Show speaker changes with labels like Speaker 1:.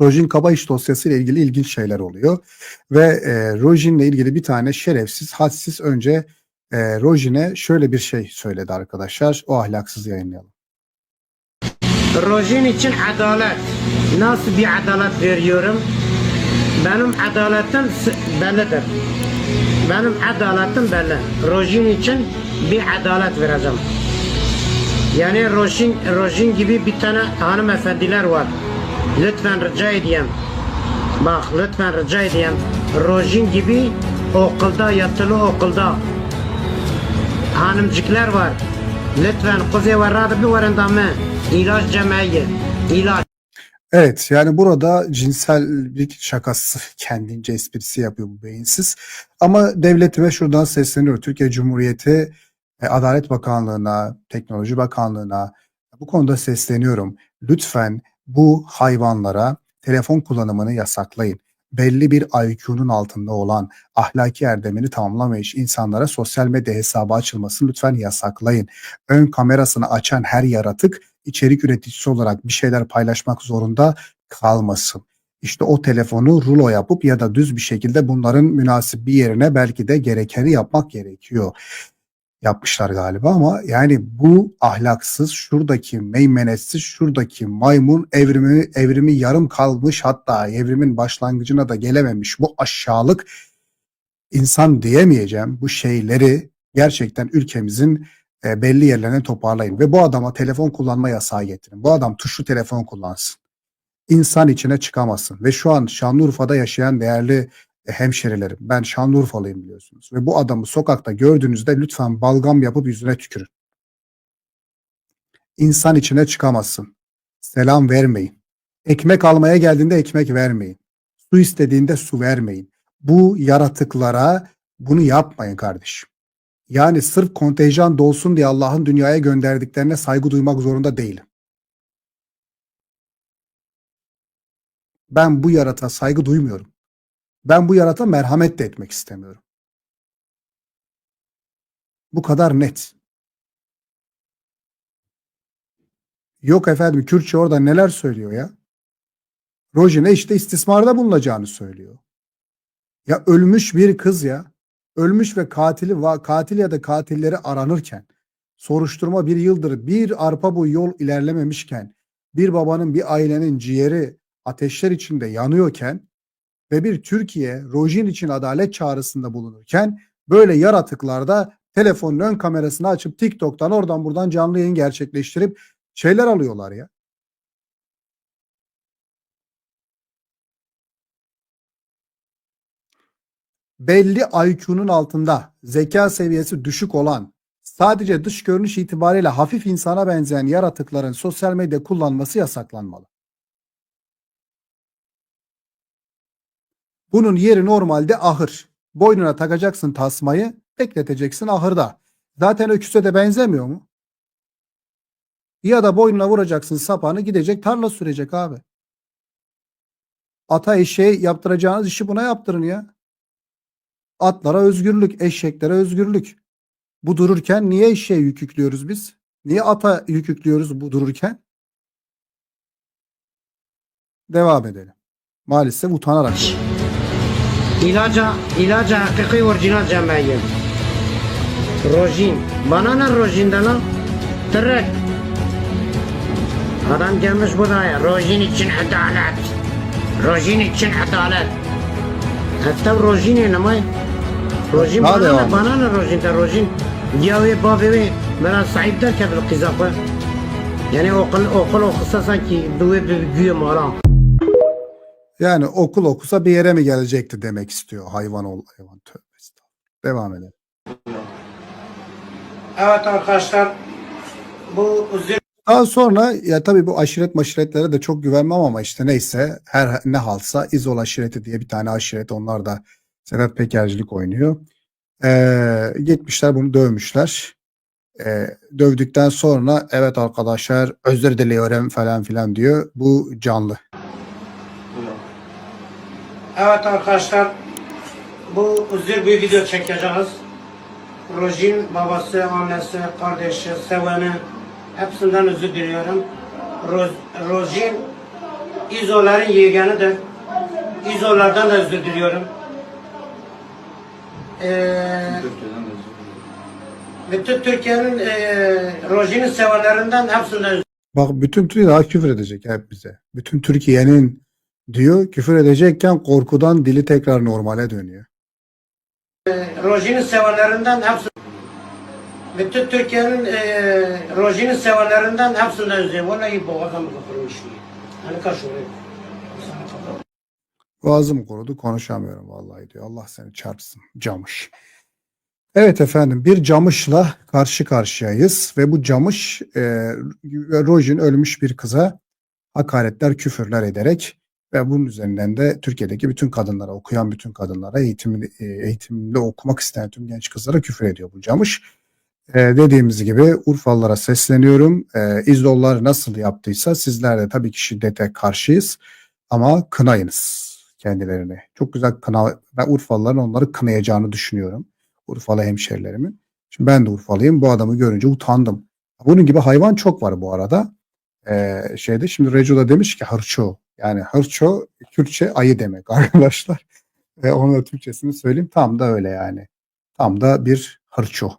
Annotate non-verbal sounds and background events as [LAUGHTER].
Speaker 1: Rojin Kabayiş dosyası ile ilgili ilginç şeyler oluyor. Ve e, Rojin'le ilgili bir tane şerefsiz, hadsiz önce e, Rojin'e şöyle bir şey söyledi arkadaşlar. O ahlaksız yayınlayalım.
Speaker 2: Rojin için adalet. Nasıl bir adalet veriyorum? Benim adaletim bellidir. Benim adaletim belli. Rojin için bir adalet vereceğim. Yani Rojin, Rojin gibi bir tane hanımefendiler var. Lütfen rica edeyim. Bak lütfen rica edeyim. Rojin gibi okulda, yatılı okulda hanımcıklar var. Lütfen kuzey ve radı bir varında mı? İlaç cemaiye. İlaç.
Speaker 1: Evet yani burada cinsellik şakası kendince esprisi yapıyor bu beyinsiz. Ama devletime şuradan sesleniyor. Türkiye Cumhuriyeti e, Adalet Bakanlığı'na, Teknoloji Bakanlığı'na bu konuda sesleniyorum. Lütfen bu hayvanlara telefon kullanımını yasaklayın. Belli bir IQ'nun altında olan ahlaki erdemini tamamlamamış insanlara sosyal medya hesabı açılmasını lütfen yasaklayın. Ön kamerasını açan her yaratık içerik üreticisi olarak bir şeyler paylaşmak zorunda kalmasın. İşte o telefonu rulo yapıp ya da düz bir şekilde bunların münasip bir yerine belki de gerekeni yapmak gerekiyor. Yapmışlar galiba ama yani bu ahlaksız, şuradaki meymenetsiz, şuradaki maymun evrimi evrimi yarım kalmış hatta evrimin başlangıcına da gelememiş bu aşağılık insan diyemeyeceğim bu şeyleri gerçekten ülkemizin e, belli yerlerine toparlayın ve bu adama telefon kullanma yasağı getirin. Bu adam tuşlu telefon kullansın. İnsan içine çıkamasın ve şu an Şanlıurfa'da yaşayan değerli hemşerilerim. Ben Şanlıurfalıyım biliyorsunuz ve bu adamı sokakta gördüğünüzde lütfen balgam yapıp yüzüne tükürün. İnsan içine çıkamasın. Selam vermeyin. Ekmek almaya geldiğinde ekmek vermeyin. Su istediğinde su vermeyin. Bu yaratıklara bunu yapmayın kardeşim. Yani sırf kontenjan dolsun diye Allah'ın dünyaya gönderdiklerine saygı duymak zorunda değilim. Ben bu yarata saygı duymuyorum. Ben bu yarata merhamet de etmek istemiyorum. Bu kadar net. Yok efendim Kürtçe orada neler söylüyor ya? Rojine işte istismarda bulunacağını söylüyor. Ya ölmüş bir kız ya. Ölmüş ve katili katil ya da katilleri aranırken soruşturma bir yıldır bir arpa boyu yol ilerlememişken bir babanın bir ailenin ciğeri ateşler içinde yanıyorken ve bir Türkiye rojin için adalet çağrısında bulunurken böyle yaratıklarda telefonun ön kamerasını açıp TikTok'tan oradan buradan canlı yayın gerçekleştirip şeyler alıyorlar ya. belli IQ'nun altında zeka seviyesi düşük olan sadece dış görünüş itibariyle hafif insana benzeyen yaratıkların sosyal medya kullanması yasaklanmalı. Bunun yeri normalde ahır. Boynuna takacaksın tasmayı, bekleteceksin ahırda. Zaten öküze de benzemiyor mu? Ya da boynuna vuracaksın sapanı gidecek tarla sürecek abi. Ata eşeğe yaptıracağınız işi buna yaptırın ya. Atlara özgürlük, eşeklere özgürlük. Bu dururken niye eşeğe yük yüklüyoruz biz? Niye ata yük yüklüyoruz bu dururken? Devam edelim. Maalesef utanarak.
Speaker 2: İlaca, ilaca hakiki orijinal cemaiye. Rojin. Bana ne rojinde lan? Tırık. Adam gelmiş buraya. Rojin için adalet. Rojin için adalet. Hatta rojin ne may? Rojin bana ne? Bana ne rojinde? Rojin. Ya ve babı ve bana sahip derken bir kızakı. Yani okul okul okusa sanki duve bir güye.
Speaker 1: Yani okul okusa bir yere mi gelecekti demek istiyor hayvan ol hayvan tövbe estağfurullah. Devam edelim.
Speaker 2: Evet arkadaşlar. Bu
Speaker 1: Daha sonra ya tabii bu aşiret maşiretlere de çok güvenmem ama işte neyse her ne halsa İzol aşireti diye bir tane aşiret onlar da Sedat Pekercilik oynuyor. Ee, gitmişler bunu dövmüşler. Ee, dövdükten sonra evet arkadaşlar özür diliyorum falan filan diyor. Bu canlı.
Speaker 2: Evet arkadaşlar bu üzül bir video çekeceğiz. Rojin babası, annesi, kardeşi, seveni hepsinden özür diliyorum. Roz, Rojin İzoların yeğenidir. İzolardan da özür diliyorum. Ee, bütün Türkiye'nin e, rojini sevenlerinden hepsinden özür
Speaker 1: Bak bütün Türkiye daha küfür edecek hep bize. Bütün Türkiye'nin diyor küfür edecekken korkudan dili tekrar normale dönüyor.
Speaker 2: Rojini sevenlerinden hepsi bütün Türkiye'nin e, rojini sevenlerinden hepsinden dilerim. Vallahi boğazım kıpırmış diye. Hani kaç.
Speaker 1: Boğazım kurudu konuşamıyorum vallahi diyor. Allah seni çarpsın camış. Evet efendim bir camışla karşı karşıyayız ve bu camış e, Rojin ölmüş bir kıza hakaretler küfürler ederek ve bunun üzerinden de Türkiye'deki bütün kadınlara okuyan bütün kadınlara eğitimli, e, eğitimde okumak isteyen tüm genç kızlara küfür ediyor bu camış. E, dediğimiz gibi Urfalılara sesleniyorum. E, İzdollar nasıl yaptıysa sizler de tabii ki şiddete karşıyız ama kınayınız kendilerini. Çok güzel kına, ben Urfalıların onları kınayacağını düşünüyorum. Urfalı hemşerilerimin. Şimdi ben de Urfalıyım. Bu adamı görünce utandım. Bunun gibi hayvan çok var bu arada. Ee, şeyde şimdi Reco da demiş ki hırço. Yani hırço Kürtçe ayı demek [LAUGHS] arkadaşlar. Ve onun da Türkçesini söyleyeyim. Tam da öyle yani. Tam da bir hırço.